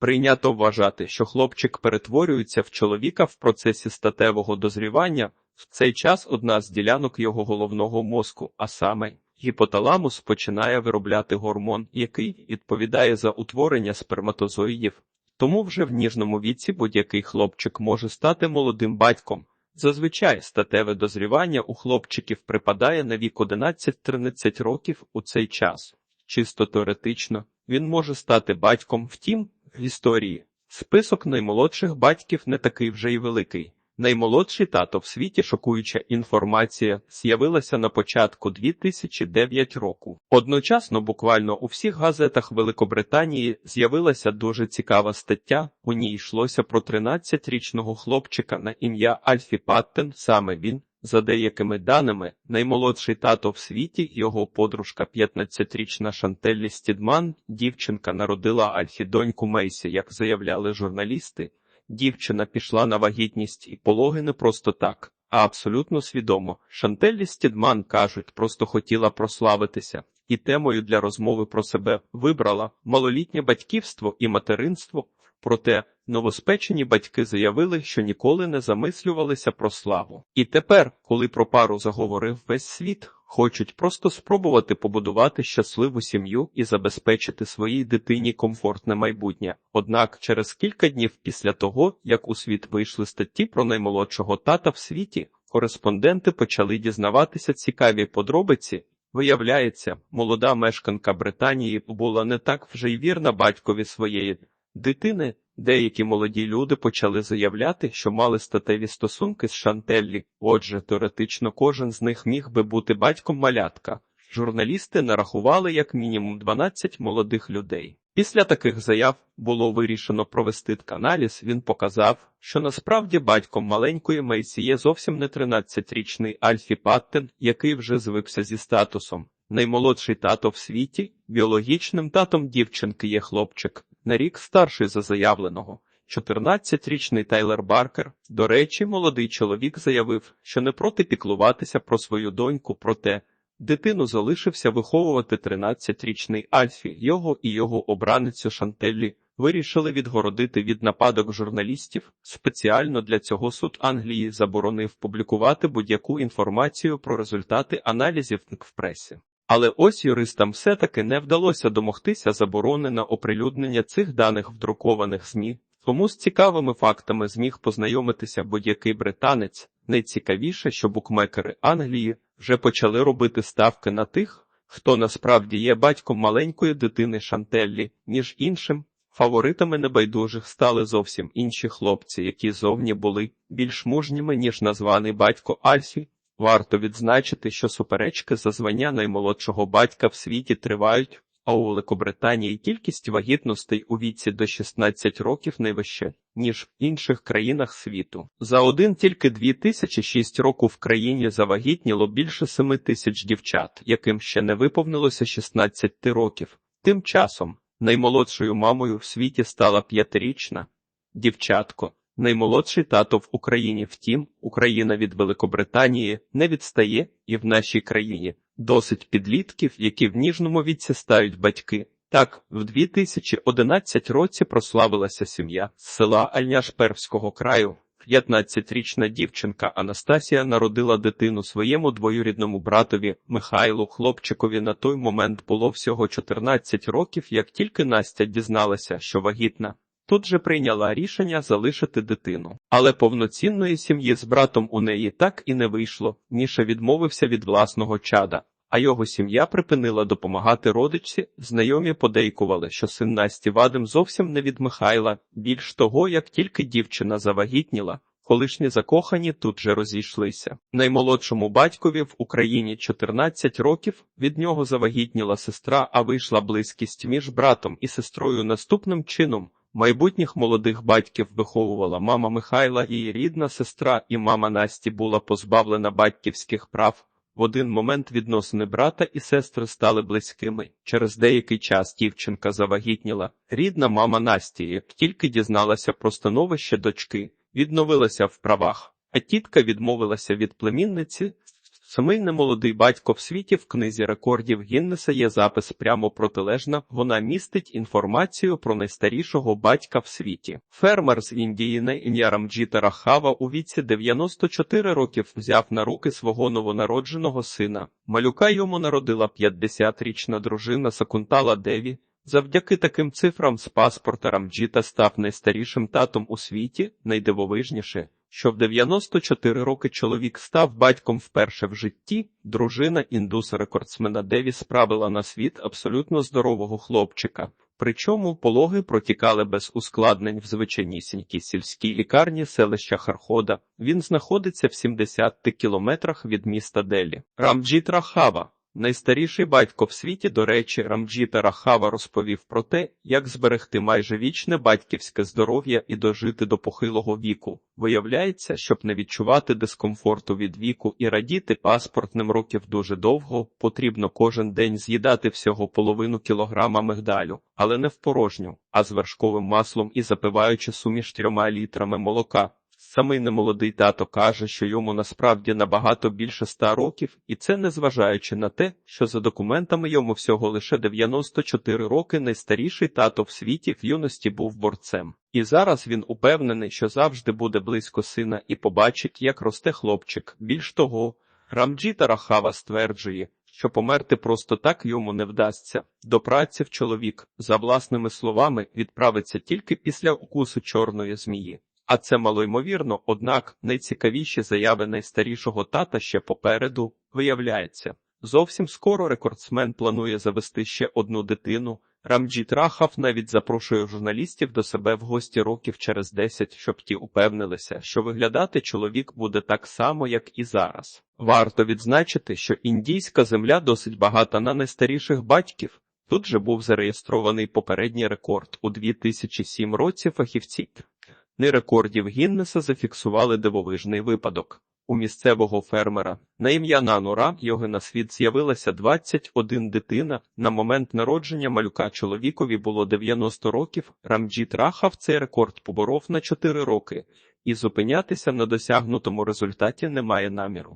Прийнято вважати, що хлопчик перетворюється в чоловіка в процесі статевого дозрівання. В цей час одна з ділянок його головного мозку, а саме гіпоталамус, починає виробляти гормон, який відповідає за утворення сперматозоїдів. Тому вже в ніжному віці будь-який хлопчик може стати молодим батьком. Зазвичай статеве дозрівання у хлопчиків припадає на вік 11-13 років у цей час. Чисто теоретично він може стати батьком, втім, в історії список наймолодших батьків не такий вже й великий. Наймолодший тато в світі шокуюча інформація з'явилася на початку 2009 року. Одночасно, буквально у всіх газетах Великобританії з'явилася дуже цікава стаття. У ній йшлося про 13-річного хлопчика на ім'я Альфі Паттен. Саме він, за деякими даними, наймолодший тато в світі, його подружка 15-річна Шантеллі Стідман, дівчинка народила Альфі доньку Мейсі, як заявляли журналісти. Дівчина пішла на вагітність і пологи не просто так, а абсолютно свідомо. Шантеллі Стідман кажуть, просто хотіла прославитися, і темою для розмови про себе вибрала малолітнє батьківство і материнство. Проте новоспечені батьки заявили, що ніколи не замислювалися про славу. І тепер, коли про пару заговорив весь світ, хочуть просто спробувати побудувати щасливу сім'ю і забезпечити своїй дитині комфортне майбутнє. Однак, через кілька днів після того, як у світ вийшли статті про наймолодшого тата в світі, кореспонденти почали дізнаватися цікаві подробиці. Виявляється, молода мешканка Британії була не так вже й вірна батькові своєї дитини. Деякі молоді люди почали заявляти, що мали статеві стосунки з Шантеллі, отже, теоретично кожен з них міг би бути батьком малятка. Журналісти нарахували як мінімум 12 молодих людей. Після таких заяв було вирішено провести тканаліз. Він показав, що насправді батьком маленької Мейсі є зовсім не 13-річний Альфі Паттен, який вже звикся зі статусом. Наймолодший тато в світі, біологічним татом дівчинки є хлопчик, на рік старший за заявленого. 14-річний Тайлер Баркер, до речі, молодий чоловік заявив, що не проти піклуватися про свою доньку, проте дитину залишився виховувати 13-річний Альфі, його і його обраницю Шантеллі. Вирішили відгородити від нападок журналістів. Спеціально для цього суд Англії заборонив публікувати будь-яку інформацію про результати аналізів в пресі. Але ось юристам все-таки не вдалося домогтися заборони на оприлюднення цих даних в друкованих ЗМІ. Тому з цікавими фактами зміг познайомитися будь-який британець. Найцікавіше, що букмекери Англії вже почали робити ставки на тих, хто насправді є батьком маленької дитини Шантеллі, між іншим. Фаворитами небайдужих стали зовсім інші хлопці, які зовні були більш мужніми, ніж названий батько Альфі. Варто відзначити, що суперечки за звання наймолодшого батька в світі тривають, а у Великобританії кількість вагітностей у віці до 16 років найвище, ніж в інших країнах світу. За один тільки 2006 року в країні завагітніло більше 7 тисяч дівчат, яким ще не виповнилося 16 років. Тим часом наймолодшою мамою в світі стала п'ятирічна дівчатко. Наймолодший тато в Україні, втім, Україна від Великобританії не відстає, і в нашій країні досить підлітків, які в ніжному віці стають батьки. Так, в 2011 році прославилася сім'я з села Альняшперського краю. 15-річна дівчинка Анастасія народила дитину своєму двоюрідному братові Михайлу хлопчикові на той момент було всього 14 років, як тільки Настя дізналася, що вагітна. Тут же прийняла рішення залишити дитину. Але повноцінної сім'ї з братом у неї так і не вийшло. Міша відмовився від власного чада, а його сім'я припинила допомагати родичці. Знайомі подейкували, що син Насті Вадим зовсім не від Михайла. Більш того, як тільки дівчина завагітніла, колишні закохані тут же розійшлися. Наймолодшому батькові в Україні 14 років від нього завагітніла сестра, а вийшла близькість між братом і сестрою наступним чином. Майбутніх молодих батьків виховувала мама Михайла, її рідна сестра, і мама Насті була позбавлена батьківських прав. В один момент відносини брата і сестри стали близькими. Через деякий час дівчинка завагітніла. Рідна мама Насті, як тільки дізналася про становище дочки, відновилася в правах, а тітка відмовилася від племінниці. Самий немолодий батько в світі в книзі рекордів Гіннеса є запис прямо протилежна. Вона містить інформацію про найстарішого батька в світі. Фермер з Індії на ім'я Рамджіта Рахава у віці 94 років взяв на руки свого новонародженого сина. Малюка йому народила 50-річна дружина Сакунтала Деві. Завдяки таким цифрам з паспорта Рамджіта став найстарішим татом у світі, найдивовижніше, що в 94 роки чоловік став батьком вперше в житті, дружина індуса-рекордсмена Деві справила на світ абсолютно здорового хлопчика. Причому пологи протікали без ускладнень в звичайнісінькій сільській лікарні селища Хархода. Він знаходиться в 70 кілометрах від міста Делі. Рамджіт Рахава Найстаріший батько в світі, до речі, Рамджіта Рахава розповів про те, як зберегти майже вічне батьківське здоров'я і дожити до похилого віку. Виявляється, щоб не відчувати дискомфорту від віку і радіти паспортним років дуже довго, потрібно кожен день з'їдати всього половину кілограма мигдалю, але не в порожню, а з вершковим маслом і запиваючи суміш трьома літрами молока. Самий немолодий тато каже, що йому насправді набагато більше ста років, і це незважаючи на те, що за документами йому всього лише 94 роки найстаріший тато в світі в юності був борцем. І зараз він упевнений, що завжди буде близько сина і побачить, як росте хлопчик. Більш того, Рамджіта Рахава стверджує, що померти просто так йому не вдасться. До праці в чоловік, за власними словами, відправиться тільки після укусу чорної змії. А це малоймовірно, однак найцікавіші заяви найстарішого тата ще попереду виявляється. Зовсім скоро рекордсмен планує завести ще одну дитину. Рамджіт Рахав навіть запрошує журналістів до себе в гості років через 10, щоб ті упевнилися, що виглядати чоловік буде так само, як і зараз. Варто відзначити, що індійська земля досить багата на найстаріших батьків. Тут же був зареєстрований попередній рекорд у 2007 році фахівці. Кни рекордів Гіннеса зафіксували дивовижний випадок. У місцевого фермера на ім'я Нанура його на світ з'явилася 21 дитина. На момент народження малюка чоловікові було 90 років. Рамджіт Рахав цей рекорд поборов на 4 роки, і зупинятися на досягнутому результаті немає наміру.